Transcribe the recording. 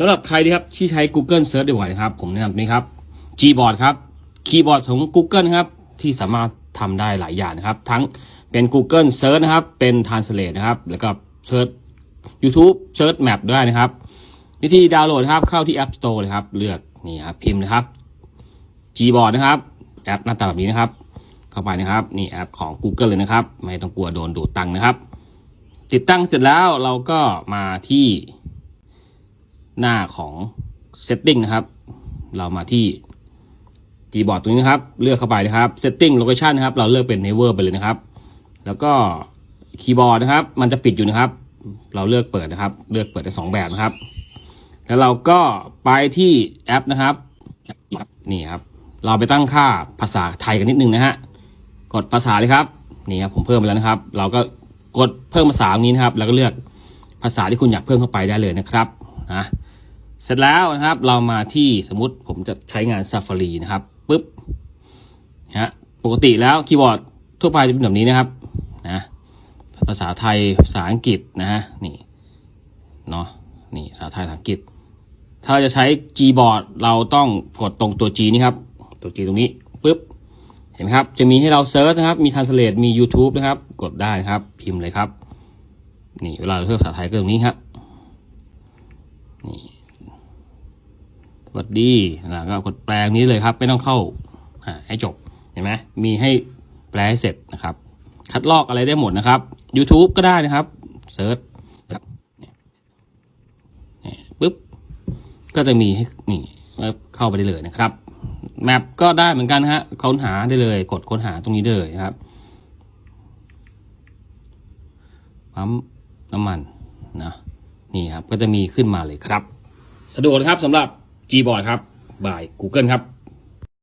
สำหรับใครที่ครับที่ใช้ Google Search บ่อยๆนะครับ ผมแนะนำนี้ครับ Gboard ครับคีย์บอร์ดของ Google นะครับที่สามารถทำได้หลายอย่างนะครับ ทั้งเป็น Google Search นะครับ เป็น Translate นะครับ แล้วก็ Search YouTube Search Map ได้นะครับ วิธีดาวน์โหลดครับ เข้าที่ App Store เลยครับ เลือกนี่ครับพิมพ์นะครับ Gboard นะครับแอปหน้าตาแบบนี้นะครับ เข้าไปนะครับ นี่แอปของ Google เลยนะครับ ไม่ต้องกลัวโดนดูดตังค์นะครับ ติดตั้งเสร็จแล้วเราก็มาที่ หน้าของ Setting นะครับ เรามาที่ Gboard ตรงนี้นะครับ เลือกเข้าไปนะครับ Setting Location นะครับ เราเลือกเป็น Never ไปเลยนะครับ แล้วก็คีย์บอร์ดนะครับ มันจะปิดอยู่นะครับ เราเลือกเปิดนะครับ เลือกเปิดได้สองแบบนะครับ แล้วเราก็ไปที่แอปนะครับ นี่ครับ เราไปตั้งค่าภาษาไทยกันนิดนึงนะฮะ กดภาษาเลยครับ นี่ครับผมเพิ่มไปแล้วนะครับ เราก็กดเพิ่มภาษาตรงนี้นะครับ แล้วก็เลือกภาษาที่คุณอยากเพิ่มเข้าไปได้เลยนะครับ นะ เสร็จแล้วนะครับ เรามาที่สมมติผมจะใช้งาน Safari นะครับปุ๊บฮะปกติแล้วคีย์บอร์ดทั่วไปจะเป็นแบบนี้นะครับนะภาษาไทยภาษาอังกฤษนะฮะนี่เนาะนี่ภาษาไทยภาษาอังกฤษ ถ้าเราจะใช้ Gboard เราต้องกดตรงตัว G นี่ครับ ตัว G ตรงนี้ปุ๊บเห็นไหมครับ จะมีให้เราเซิร์ชนะครับ มี Translate มี YouTube นะครับ กดได้นะครับ พิมพ์เลยครับ นี่เวลาเราเลือกภาษาไทยก็ตรงนี้ครับ นี่ ดีนะก็กดแปลงนี้เลยครับ ไม่ต้องเข้าให้จบเห็นไหมมีให้แปลให้เสร็จนะครับ คัดลอกอะไรได้หมดนะครับ YouTube ก็ได้นะครับเซิร์ชครับนี่นี่ปุ๊บก็จะมีให้นี่เข้าไปได้เลยนะครับแมปก็ได้เหมือนกันฮะค้นหาได้เลย กดค้นหาตรงนี้ได้เลยนะครับปั๊มน้ำมันนะนี่ครับก็จะมีขึ้นมาเลยครับ สะดวกนะครับสำหรับ Gboard ครับ บาย Google ครับ